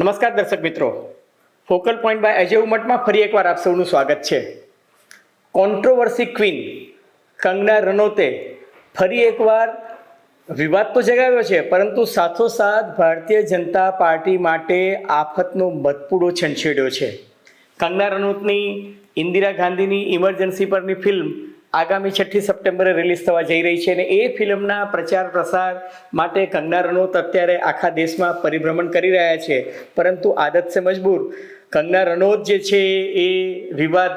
નમસ્કાર દર્શક મિત્રો. ફોકલ પોઈન્ટ બાય અજય ઉમટમાં ફરી એકવાર આપ સૌનું સ્વાગત છે. કોન્ટ્રોવર્સી ક્વીન કંગના રનોતે ફરી એકવાર વિવાદ તો જગાવ્યો છે, પરંતુ સાથોસાથ ભારતીય જનતા પાર્ટી માટે આફતનો મતપૂડો છંછેડ્યો છે. કંગના રનૌતની ઇન્દિરા ગાંધીની ઇમરજન્સી પરની ફિલ્મ આગામી છઠ્ઠી સપ્ટેમ્બરે રિલીઝ થવા જઈ રહી છે અને એ ફિલ્મના પ્રચાર પ્રસાર માટે કંગના રનૌત અત્યારે આખા દેશમાં પરિભ્રમણ કરી રહ્યા છે. પરંતુ આદત છે મજબૂર. કંગના રનૌત જે છે એ વિવાદ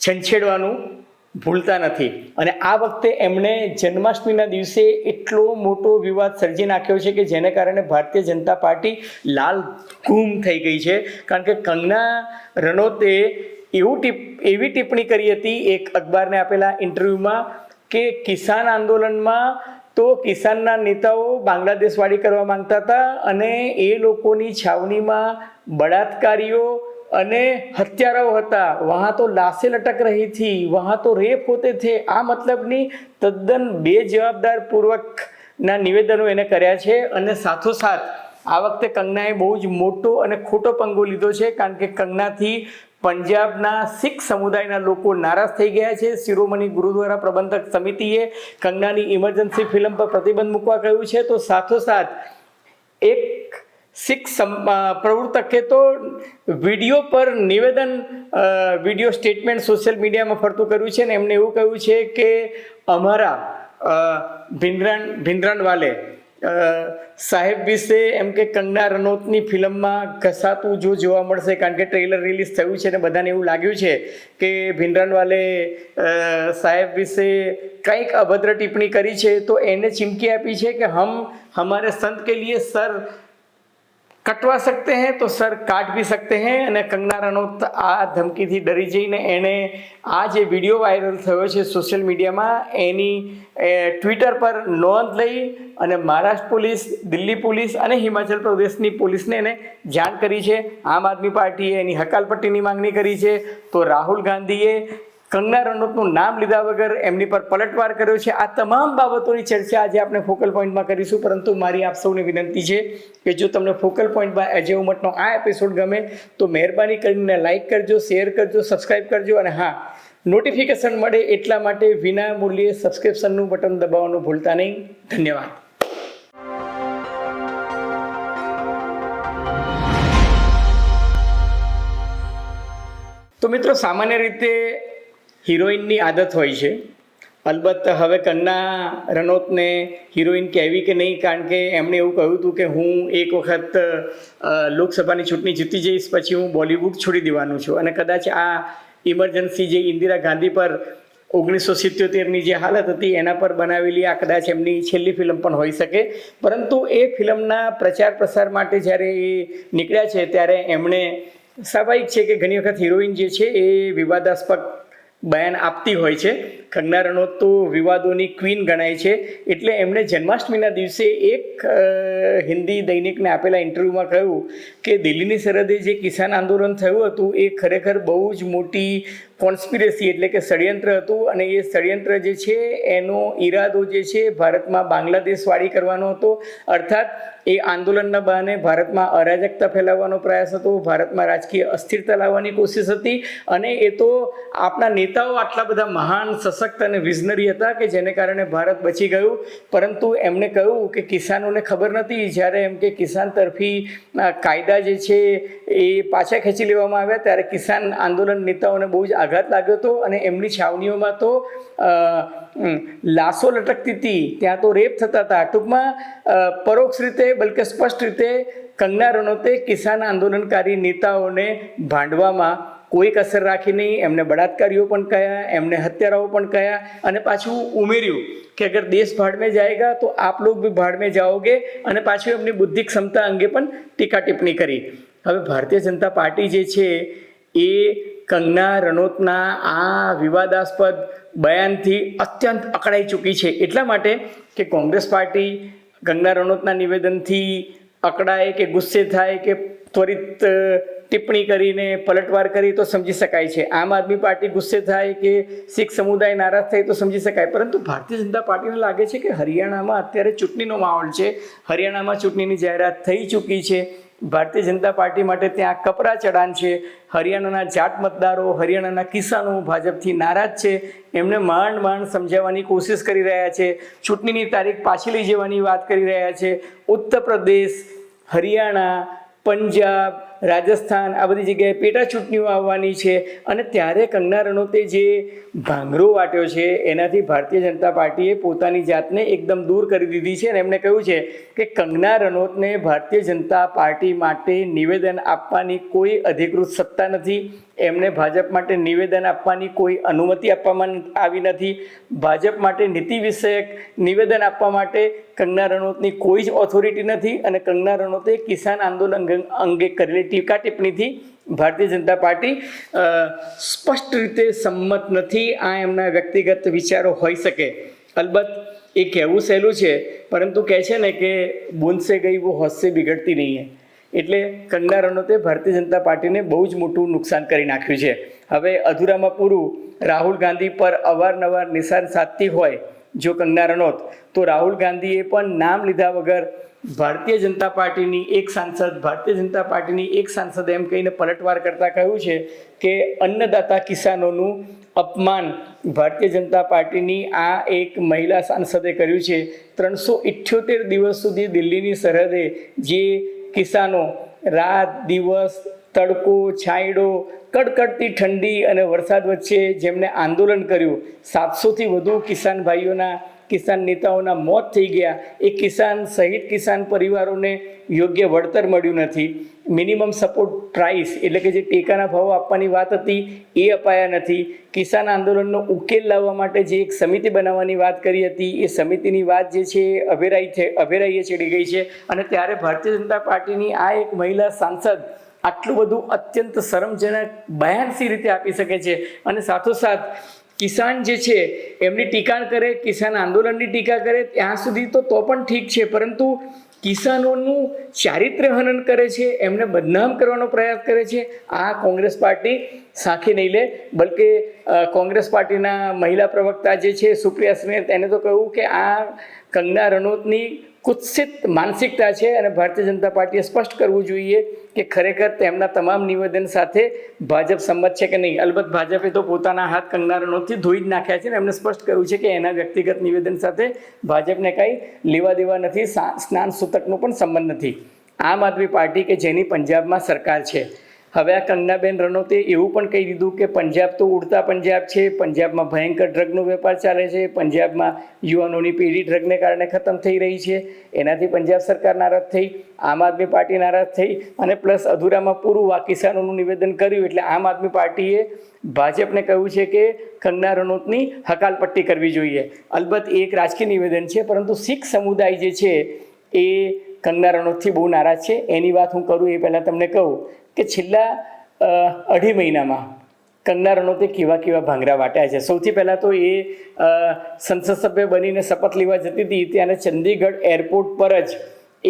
છંછેડવાનું ભૂલતા નથી. અને આ વખતે એમણે જન્માષ્ટમીના દિવસે એટલો મોટો વિવાદ સર્જી નાખ્યો છે કે જેને કારણે ભારતીય જનતા પાર્ટી લાલ ગુમ થઈ ગઈ છે. કારણ કે કંગના રનૌતે એવું ટીપ, એવી ટિપ્પણી કરી હતી એક અખબારને આપેલા ઇન્ટરવ્યૂમાં કે કિસાન આંદોલનમાં તો કિસાનના નેતાઓ બાંગ્લાદેશવાળી કરવા માંગતા હતા અને એ લોકોની છાવણીમાં બળાત્કારીઓ અને હત્યારાઓ હતા. વહાં તો લાશે લટક રહી હતી, વહાં તો રેપ હોતે થે. આ મતલબની તદ્દન બે જવાબદારપૂર્વકના નિવેદનો એને કર્યા છે અને સાથોસાથ આ વખતે કંગનાએ બહુ જ મોટો અને ખોટો પંગો લીધો છે કારણ કે કંગનાથી પંજાબના શીખ સમુદાયના લોકો નારાજ થઈ ગયા છે. શિરોમણી ગુરુદ્વારા પ્રબંધક સમિતિએ કંગનાની ઇમરજન્સી ફિલ્મ પર પ્રતિબંધ મૂકવા કહ્યું છે. તો સાથોસાથ એક શીખ અ, તો વીડિયો પર નિવેદન વીડિયો સ્ટેટમેન્ટ સોશિયલ મીડિયામાં ફરતું કર્યું છે ને એમને એવું કહ્યું છે કે અમારા ભીંદ્રાણ ભીંદ્રાણવાલે સાહેબ વિશે એમ કે કંગના રનૌતની ફિલ્મમાં ઘસાતું જો જોવા મળશે, કારણ કે ટ્રેલર રિલીઝ થયું છે ને બધાને એવું લાગ્યું છે કે ભીંદ્રાણવાલે સાહેબ વિશે કંઈક અભદ્ર ટિપ્પણી કરી છે, તો એને ચીમકી આપી છે કે હમ, હમારે સંત કે લીએ સર કટવા શકતે હે તો સર કાટ ભી શકતે હે અને કંગના રનૌત આ ધમકીથી ડરી જઈને એણે આ જે વીડિયો વાયરલ થયો છે સોશિયલ મીડિયામાં, એની ટ્વિટર પર નોંધ લઈ અને મહારાષ્ટ્ર પોલીસ, દિલ્હી પોલીસ અને હિમાચલ પ્રદેશની પોલીસને એને જાણ કરી છે. આમ આદમી પાર્ટીએ એની હકાલપટ્ટીની માંગણી કરી છે. તો રાહુલ ગાંધીએ કંગના રનૌતનું નામ લીધા વગર એમની પર પલટવાર કર્યો છે. આ તમામ બાબતોની ચર્ચા આજે આપણે ફોકલ પોઈન્ટમાં કરીશું. પરંતુ મારી આપ સૌને વિનંતી છે કે જો તમને ફોકલ પોઈન્ટ બાય અજય ઉમટનો આ એપિસોડ ગમે, તો મહેરબાની કરીને લાઇક કરજો શેર કરજો સબસ્ક્રાઇબ કરજો અને હા નોટિફિકેશન મળે એટલા માટે વિના મૂલ્યે સબસ્ક્રિપ્શનનું બટન દબાવવાનું ભૂલતા નહીં. ધન્યવાદ. તો મિત્રો, સામાન્ય રીતે હિરોઈનની આદત હોય છે. અલબત્ત હવે કંગના રનૌતને હિરોઈન કહેવી કે નહીં, કારણ કે એમણે એવું કહ્યું હતું કે હું એક વખત લોકસભાની ચૂંટણી જીતી જઈશ, પછી હું બોલિવૂડ છોડી દેવાનું છું. અને કદાચ આ ઇમરજન્સી જે ઇન્દિરા ગાંધી પર ઓગણીસો સિત્યોતેરની જે હાલત હતી, એના પર બનાવેલી આ કદાચ એમની છેલ્લી ફિલ્મ પણ હોઈ શકે. પરંતુ એ ફિલ્મના પ્રચાર પ્રસાર માટે જ્યારે એ નીકળ્યા છે, ત્યારે એમણે સ્વાભાવિક છે કે ઘણી વખત હિરોઈન જે છે એ વિવાદાસ્પદ બયાન આપતી હોય છે. કંગના રનૌત તો વિવાદોની ક્વીન ગણાય છે. એટલે એમણે જન્માષ્ટમીના દિવસે એક હિન્દી દૈનિકને આપેલા ઇન્ટરવ્યૂમાં કહ્યું કે દિલ્હીની સરહદે જે કિસાન આંદોલન થયું હતું, એ ખરેખર બહુ જ મોટી કોન્સ્પિરેસી એટલે કે ષડયંત્ર હતું અને એ ષડયંત્ર જે છે એનો ઈરાદો જે છે ભારતમાં બાંગ્લાદેશવાડી કરવાનો હતો. અર્થાત એ આંદોલનના બહાને ભારતમાં અરાજકતા ફેલાવવાનો પ્રયાસ હતો, ભારતમાં રાજકીય અસ્થિરતા લાવવાની કોશિશ હતી અને એ તો આપણા નેતાઓ આટલા બધા મહાન, સશક્ત અને વિઝનરી હતા કે જેને કારણે ભારત બચી ગયું. પરંતુ એમણે કહ્યું કે કિસાનોને ખબર નથી જ્યારે એમ કે કિસાન તરફી કાયદા જે છે એ પાછા ખેંચી લેવામાં આવ્યા, ત્યારે કિસાન આંદોલન નેતાઓને બહુ જ આઘાત લાગ્યો હતો અને એમની છાવણીઓમાં તો લાશો લટકતી હતી, ત્યાં તો રેપ થતા હતા. ટૂંકમાં પરોક્ષ રીતે, બલકે સ્પષ્ટ રીતે, કંગના રનૌતે કિસાન આંદોલનકારી નેતાઓને ભાંડવામાં કોઈક અસર રાખી નહીં. એમને બળાત્કારીઓ પણ કયા એમને હત્યારાઓ પણ કયા અને પાછું ઉમેર્યું કે અગર દેશ ભાડમે જાયગા તો આપ લોગ ભી ભાડમે જાઓગે અને પાછું એમની બુદ્ધિ ક્ષમતા અંગે પણ ટીકા ટિપ્પણી કરી. હવે ભારતીય જનતા પાર્ટી જે છે એ કંગના રનૌતના આ વિવાદાસ્પદ બયાનથી અત્યંત અકળાઈ ચૂકી છે. એટલા માટે કે કોંગ્રેસ પાર્ટી કંગના રનૌતના નિવેદનથી અકળાય કે ગુસ્સે થાય કે ત્વરિત ટિપ્પણી કરીને પલટવાર કરી તો સમજી શકાય છે. આમ આદમી પાર્ટી ગુસ્સે થાય કે શીખ સમુદાય નારાજ થાય તો સમજી શકાય. પરંતુ ભારતીય જનતા પાર્ટીને લાગે છે કે હરિયાણામાં અત્યારે ચૂંટણીનો માહોલ છે. હરિયાણામાં ચૂંટણીની જાહેરાત થઈ ચૂકી છે. ભારતીય જનતા પાર્ટી માટે ત્યાં કપરા ચડાન છે, હરિયાણાના જાટ મતદારો, હરિયાણાના કિસાનો ભાજપથી નારાજ છે, એમને માંડ માંડ સમજાવવાની કોશિશ કરી રહ્યા છે, ચૂંટણીની તારીખ પાછી લઈ જવાની વાત કરી રહ્યા છે ઉત્તર પ્રદેશ હરિયાણા, પંજાબ રાજસ્થાન, આ બધી જગ્યાએ પેટા ચૂંટણીઓ આવવાની છે. અને ત્યારે કંગના રનૌતે જે ભાંગરો વાટ્યો છે, એનાથી ભારતીય જનતા પાર્ટીએ પોતાની જાતને એકદમ દૂર કરી દીધી છે. અને એમણે કહ્યું છે કે કંગના રનૌતને ભારતીય જનતા પાર્ટી માટે નિવેદન આપવાની કોઈ અધિકૃત સત્તા નથી. એમને ભાજપ માટે નિવેદન આપવાની કોઈ અનુમતિ આપવામાં આવી નથી. ભાજપ માટે નીતિ વિષયક નિવેદન આપવા માટે કંગના રણોતની કોઈ જ ઓથોરિટી નથી અને કંગના રણોતે કિસાન આંદોલન અંગે- કરેલી ટીકા ટિપ્પણીથી ભારતીય જનતા પાર્ટી સ્પષ્ટ રીતે સંમત નથી આ એમના વ્યક્તિગત વિચારો હોઈ શકે. અલબત્ત એ કહેવું સહેલું છે, પરંતુ કહે છે ને કે બૂંદ સે ગઈ વો હદ બિગડતી નહીં હે. એટલે કંગના રનૌતે ભારતીય જનતા પાર્ટીને બહુ જ મોટું નુકસાન કરી નાખ્યું છે. હવે અધૂરામાં પૂરું રાહુલ ગાંધી પર અવારનવાર નિશાન સાધતી હોય જો કંગના રનોત તો રાહુલ ગાંધીએ પણ નામ લીધા વગર ભારતીય જનતા પાર્ટીની એક સાંસદ, ભારતીય જનતા પાર્ટીની એક સાંસદ એમ કહીને પલટવાર કરતા કહ્યું છે કે અન્નદાતા કિસાનોનું અપમાન ભારતીય જનતા પાર્ટીની આ એક મહિલા સાંસદે કર્યું છે. ત્રણસો ઇઠ્યોતેર દિવસ સુધી દિલ્હીની સરહદે જે કિસાનો રાત દિવસ તડકો, છાંયડો, કડકડતી ઠંડી અને વરસાદ વચ્ચે જેમણે આંદોલન કર્યું, સાતસોથી વધુ કિસાન ભાઈઓના, કિસાન નેતાઓના મોત થઈ ગયા. એ કિસાન સહિત કિસાન પરિવારોને યોગ્ય વળતર મળ્યું નથી. મિનિમમ સપોર્ટ પ્રાઇસ એટલે કે જે ટેકાના ભાવ આપવાની વાત હતી, એ અપાયા નથી. કિસાન આંદોલનનો ઉકેલ લાવવા માટે જે એક સમિતિ બનાવવાની વાત કરી હતી, એ સમિતિની વાત જે છે, એ અભેરાઈ છે અભેરાઈએ ચડી ગઈ છે. અને ત્યારે ભારતીય જનતા પાર્ટીની આ એક મહિલા સાંસદ આટલું બધું અત્યંત શરમજનક બયાનસી રીતે આપી શકે છે. અને સાથોસાથ કિસાન જે છે, એમની ટીકા કરે, કિસાન આંદોલનની ટીકા કરે, ત્યાં સુધી તો તો પણ ઠીક છે. પરંતુ કિસાનોનું ચારિત્ર્ય હનન કરે છે, એમને બદનામ કરવાનો પ્રયાસ કરે છે. આ કોંગ્રેસ પાર્ટી સાખી નહીં લે, બલકે કોંગ્રેસ પાર્ટીના મહિલા પ્રવક્તા જે છે, સુપ્રિયા સિંહે તેને તો કહ્યું કે આ કંગના રનૌતની કુત્સિત માનસિકતા છે અને ભારતીય જનતા પાર્ટીએ સ્પષ્ટ કરવું જોઈએ કે ખરેખર તેમના તમામ નિવેદન સાથે ભાજપ સંમત છે કે નહીં. અલબત્ત ભાજપે તો પોતાના હાથ કંગના રનૌતથી ધોઈ જ નાખ્યા છે અને એમને સ્પષ્ટ કર્યું છે કે એના વ્યક્તિગત નિવેદન સાથે ભાજપને કાંઈ લેવા દેવા નથી સ્નાન સૂતકનો પણ સંબંધ નથી. આમ આદમી પાર્ટી કે જેની પંજાબમાં સરકાર છે. હવે આ કંગનાબેન રનૌતે એવું પણ કહી દીધું કે પંજાબ તો ઉડતા પંજાબ છે, પંજાબમાં ભયંકર ડ્રગનો વેપાર ચાલે છે, પંજાબમાં યુવાનોની પેઢી ડ્રગને કારણે ખતમ થઈ રહી છે, એનાથી પંજાબ સરકાર નારાજ થઈ, આમ આદમી પાર્ટી નારાજ થઈ અને પ્લસ અધૂરામાં પૂરું આ નિવેદન કર્યું એટલે આમ આદમી પાર્ટીએ ભાજપને કહ્યું છે કે કંગના રનૌતની હકાલપટ્ટી કરવી જોઈએ. અલબત્ત એક રાજકીય નિવેદન છે, પરંતુ શીખ સમુદાય જે છે એ કંગના રણોતથી બહુ નારાજ છે. એની વાત હું કરું એ પહેલાં તમને કહું કે છેલ્લા અઢી મહિનામાં કંગના રણોતે કેવા કેવા ભાંગરા વાટ્યા છે. સૌથી પહેલાં તો એ સંસદ સભ્ય બનીને શપથ લેવા જતી હતી. ત્યારે ચંદીગઢ એરપોર્ટ પર જ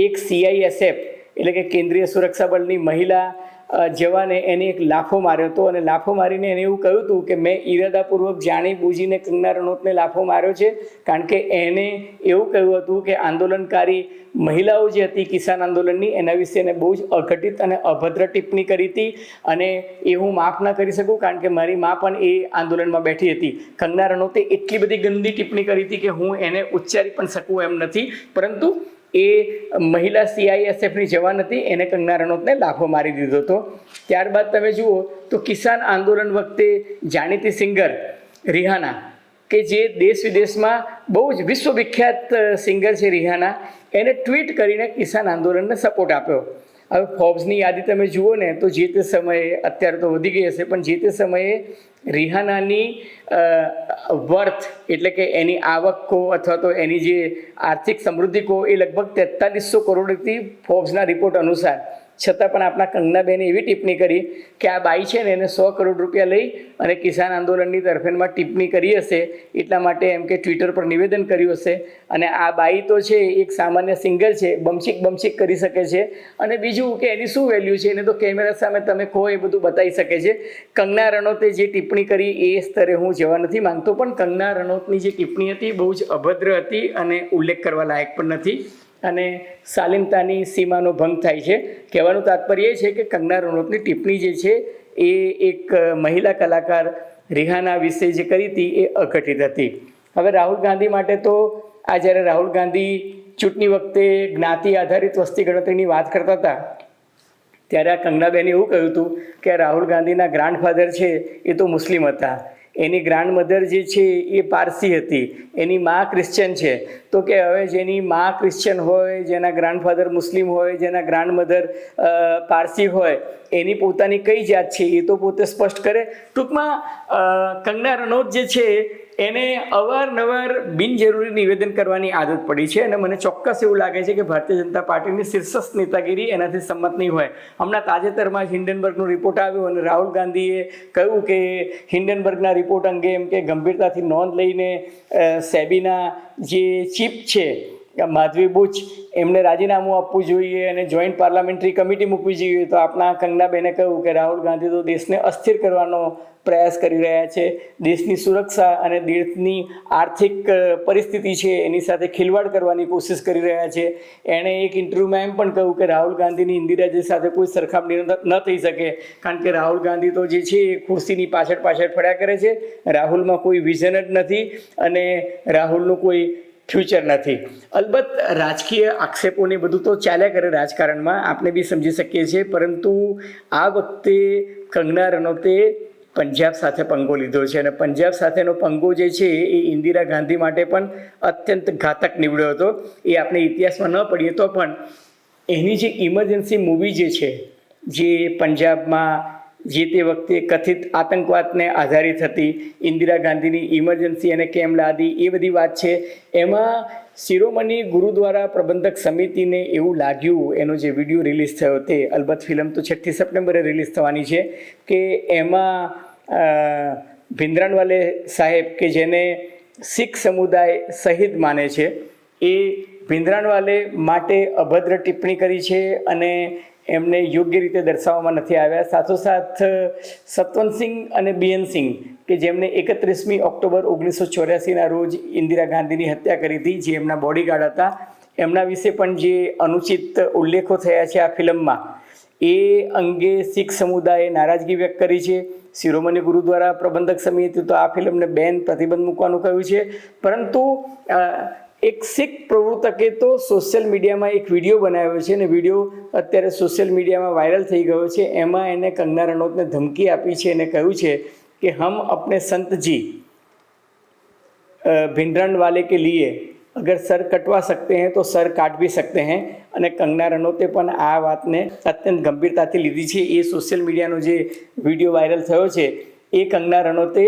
એક સીઆઈએસએફ એટલે કે કેન્દ્રીય સુરક્ષા બળની મહિલા જવાને એને એક લાફો માર્યો હતો અને લાફો મારીને એને એવું કહ્યું હતું કે મેં ઈરાદાપૂર્વક જાણી બૂજીને કંગના રનૌતને લાફો માર્યો છે, કારણ કે એને એવું કહ્યું હતું કે આંદોલનકારી મહિલાઓ જે હતી કિસાન આંદોલનની, એના વિશે એને બહુ જ અઘટિત અને અભદ્ર ટિપ્પણી કરી હતી અને એ હું માફ ના કરી શકું કારણ કે મારી મા પણ એ આંદોલનમાં બેઠી હતી. કંગના રનૌતે એટલી બધી ગંદી ટિપ્પણી કરી હતી કે હું એને ઉચ્ચારી પણ શકું એમ નથી. પરંતુ એ મહિલા સીઆઈએસએફની જવાન હતી. એને કંગના રનૌતને લાફો મારી દીધો હતો. ત્યારબાદ તમે જુઓ તો કિસાન આંદોલન વખતે જાણીતી સિંગર રિહાના, કે જે દેશ વિદેશમાં બહુ જ વિશ્વવિખ્યાત સિંગર છે રિહાના, એને ટ્વીટ કરીને કિસાન આંદોલનને સપોર્ટ આપ્યો. હવે ફોર્બ્સની યાદી તમે જુઓ ને, તો જે તે સમયે અત્યારે તો વધી ગઈ હશે, પણ જે તે સમયે રિહાનાની વર્થ એટલે કે એની આવક કહો અથવા તો એની જે આર્થિક સમૃદ્ધિ કહો એ લગભગ તેતાલીસો કરોડથી ફોર્બ્સના રિપોર્ટ અનુસાર. છતાં પણ આપણા કંગનાબેને એવી ટિપ્પણી કરી કે આ બાઈ છે ને એને સો કરોડ રૂપિયા લઈ અને કિસાન આંદોલનની તરફેણમાં ટિપ્પણી કરી હશે. એટલા માટે એમ કે ટ્વિટર પર નિવેદન કર્યું હશે. અને આ બાઈ તો છે, એક સામાન્ય સિંગર છે, બમશીક બમશીક કરી શકે છે. અને બીજું કે એની શું વેલ્યુ છે, એને તો કેમેરા સામે તમે કહો એ બધું બતાવી શકે છે. કંગના રનૌતે જે ટિપ્પણી કરી એ સ્તરે હું જવા નથી માંગતો, પણ કંગના રનૌતની જે ટિપ્પણી હતી બહુ જ અભદ્ર હતી અને ઉલ્લેખ કરવા લાયક પણ નથી. અને શાલીનતાની સીમાનો ભંગ થાય છે. કહેવાનું તાત્પર્ય એ છે કે કંગના રનૌતની ટિપ્પણી જે છે એ એક મહિલા કલાકાર રિહાના વિશે જે કરી હતી એ અઘટિત હતી. હવે રાહુલ ગાંધી માટે તો આ જ્યારે રાહુલ ગાંધી ચૂંટણી વખતે જ્ઞાતિ આધારિત વસ્તી ગણતરીની વાત કરતા હતા, ત્યારે આ કંગનાબેને એવું કહ્યું હતું કે રાહુલ ગાંધીના ગ્રાન્ડફાધર છે એ તો મુસ્લિમ હતા. એની ગ્રાન્ડ મધર જે છે એ પારસી હતી. એની મા ક્રિશ્ચન છે. તો કે હવે જેની મા ક્રિશ્ચન હોય, જેના ગ્રાન્ડફાધર મુસ્લિમ હોય, જેના ગ્રાન્ડ મધર પારસી હોય, એની પોતાની કઈ જાત છે એ તો પોતે સ્પષ્ટ કરે. ટૂંકમાં કંગના રનૌત જે છે એને અવારનવાર બિનજરૂરી નિવેદન કરવાની આદત પડી છે અને મને ચોક્કસ એવું લાગે છે કે ભારતીય જનતા પાર્ટીની શીર્ષસ્થ નેતાગીરી એનાથી સંમત નહીં હોય. હમણાં તાજેતરમાં જ હિન્ડનબર્ગનો રિપોર્ટ આવ્યો અને રાહુલ ગાંધીએ કહ્યું કે હિન્ડનબર્ગના રિપોર્ટ અંગે એમ કે ગંભીરતાથી નોંધ લઈને સેબીના જે ચીફ છે માધવી બુચ, એમને રાજીનામું આપવું જોઈએ અને જોઈન્ટ પાર્લામેન્ટરી કમિટી મૂકવી જોઈએ. તો આપણા કંગનાબેને કહ્યું કે રાહુલ ગાંધી તો દેશને અસ્થિર કરવાનો પ્રયાસ કરી રહ્યા છે. દેશની સુરક્ષા અને દેશની આર્થિક પરિસ્થિતિ છે એની સાથે ખિલવાડ કરવાની કોશિશ કરી રહ્યા છે. એણે એક ઇન્ટરવ્યૂમાં એમ પણ કહ્યું કે રાહુલ ગાંધીની ઇન્દિરાજી સાથે કોઈ સરખામણી ન થઈ શકે. કારણ કે રાહુલ ગાંધી તો જે છે એ ખુરશીની પાછળ પાછળ ફર્યા કરે છે. રાહુલમાં કોઈ વિઝન જ નથી અને રાહુલનું કોઈ ફ્યુચર નથી. અલબત્ત રાજકીય આક્ષેપોને બધું તો ચાલ્યા કરે રાજકારણમાં આપણે બી સમજી શકીએ છીએ, પરંતુ આ વખતે કંગના રનૌતે પંજાબ સાથે પંગો લીધો છે અને પંજાબ સાથેનો પંગો જે છે એ ઇન્દિરા ગાંધી માટે પણ અત્યંત ઘાતક નીવડ્યો હતો. એ આપણે ઇતિહાસમાં ન પડીએ તો પણ એની જે ઇમરજન્સી મૂવી જે છે, જે પંજાબમાં જે તે વખતે કથિત આતંકવાદને આધારિત હતી ઇન્દિરા ગાંધીની ઇમરજન્સી અને કેમ લાદી એ બધી વાત છે. એમાં શિરોમણી ગુરુદ્વારા પ્રબંધક સમિતિને એવું લાગ્યું એનો જે વીડિયો રિલીઝ થયો તે અલબત્ત ફિલ્મ તો છઠ્ઠી સપ્ટેમ્બરે રિલીઝ થવાની છે કે એમાં અ, સાહેબ કે જેને શીખ સમુદાય શહીદ માને છે એ ભિંદ્રનવાલે માટે અભદ્ર ટિપ્પણી કરી છે અને એમને યોગ્ય રીતે દર્શાવવામાં નથી આવ્યા. સાથોસાથ સતવંતસિંહ અને બિયનસિંહ કે જેમણે એકત્રીસમી ઓક્ટોબર ઓગણીસો ચોર્યાસીના રોજ ઇન્દિરા ગાંધીની હત્યા કરી હતી, જે એમના બોડીગાર્ડ હતા. એમના વિશે પણ જે અનુચિત ઉલ્લેખો થયા છે આ ફિલ્મમાં, એ અંગે શીખ સમુદાયે નારાજગી વ્યક્ત કરી છે. શિરોમણી ગુરુદ્વારા પ્રબંધક સમિતિ તો આ ફિલ્મને બેન પ્રતિબંધ મૂકવાનું કહ્યું છે. પરંતુ એક શીખ પ્રવૃત્તકે તો સોશિયલ મીડિયામાં એક વિડીયો બનાવ્યો છે અને વિડીયો અત્યારે સોશિયલ મીડિયામાં વાયરલ થઈ ગયો છે એમાં એને કંગના રનૌતને ધમકી આપી છે અને કહ્યું છે કે હમ અપને સંતજી अ, भिंडरन वाले के लिए अगर सर कटवा सकते हैं तो सर काट भी सकते हैं અને કંગના રનૌતે પણ આ વાતને અત્યંત ગંભીરતાથી લીધી છે એ સોશિયલ મીડિયાનો જે વિડીયો વાયરલ થયો છે એ કંગના રનૌતે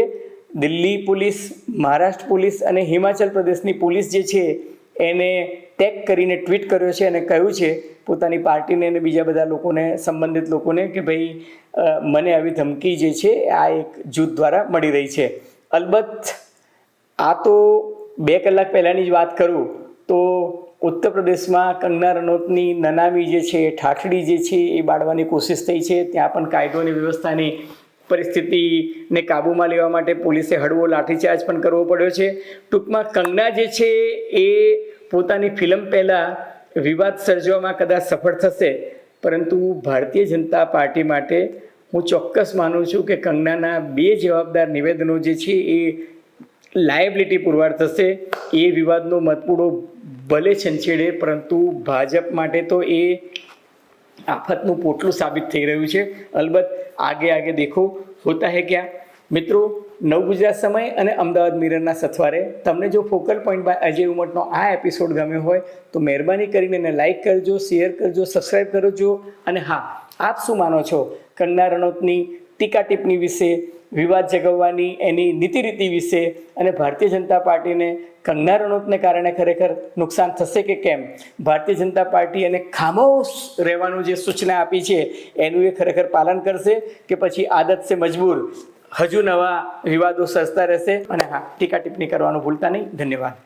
દિલ્હી પોલીસ, મહારાષ્ટ્ર પોલીસ અને હિમાચલ પ્રદેશની પોલીસ જે છે, એને ટેગ કરીને ટ્વીટ કર્યો છે અને કહ્યું છે, પોતાની પાર્ટીને અને બીજા બધા લોકોને, સંબંધિત લોકોને કે ભાઈ મને આવી ધમકી જે છે, આ એક જૂથ દ્વારા મળી રહી છે. અલબત્ત, આ તો બે કલાક પહેલાંની જ વાત કરું, તો ઉત્તર પ્રદેશમાં કંગના રનૌતની નનામી જે છે ઠાઠડી જે છે, એ બાળવાની કોશિશ થઈ છે, ત્યાં પણ કાયદો અને વ્યવસ્થાની પરિસ્થિતિને કાબૂમાં લેવા માટે પોલીસે હળવો લાઠીચાર્જ પણ કરવો પડ્યો છે. ટૂંકમાં કંગના જે છે એ પોતાની ફિલ્મ પહેલાં વિવાદ સર્જવામાં કદાચ સફળ થશે, પરંતુ ભારતીય જનતા પાર્ટી માટે હું ચોક્કસ માનું છું કે કંગનાના બે જવાબદાર નિવેદનો જે છે એ લાયબિલિટી પુરવાર થશે. એ વિવાદનો મતપૂડો ભલે છંછેડે, પરંતુ ભાજપ માટે તો એ આફતનું પોટલું સાબિત થઈ રહ્યું છે. અલબત્ત આગે આગે દેખો, હોતા હે ક્યાં? મિત્રો નવ ગુજરાત સમય અને અમદાવાદ મિરરના સથવારે તમને જો ફોકલ પોઈન્ટ બાય અજય ઉમટનો આ એપિસોડ ગમ્યો હોય, તો મહેરબાની કરીને એને લાઇક કરજો શેર કરજો સબસ્ક્રાઈબ કરજો. અને હા, આપ શું માનો છો? કંગના રણોતની ટીકા ટિપ્પણી વિશે વિવાદ જગવવાની એની નીતિ રીતિ વિશે અને ભારતીય જનતા પાર્ટીને કંગના રણોતને કારણે ખરેખર નુકસાન થશે કે કેમ? ભારતીય જનતા પાર્ટી એને ખામોશ રહેવાનું જે સૂચના આપી છે, એનું એ ખરેખર પાલન કરશે કે પછી આદત છે મજબૂર? હજુ નવા વિવાદો સર્જતા રહેશે અને હા, ટીકા ટિપ્પણી કરવાનું ભૂલતા નહીં. ધન્યવાદ.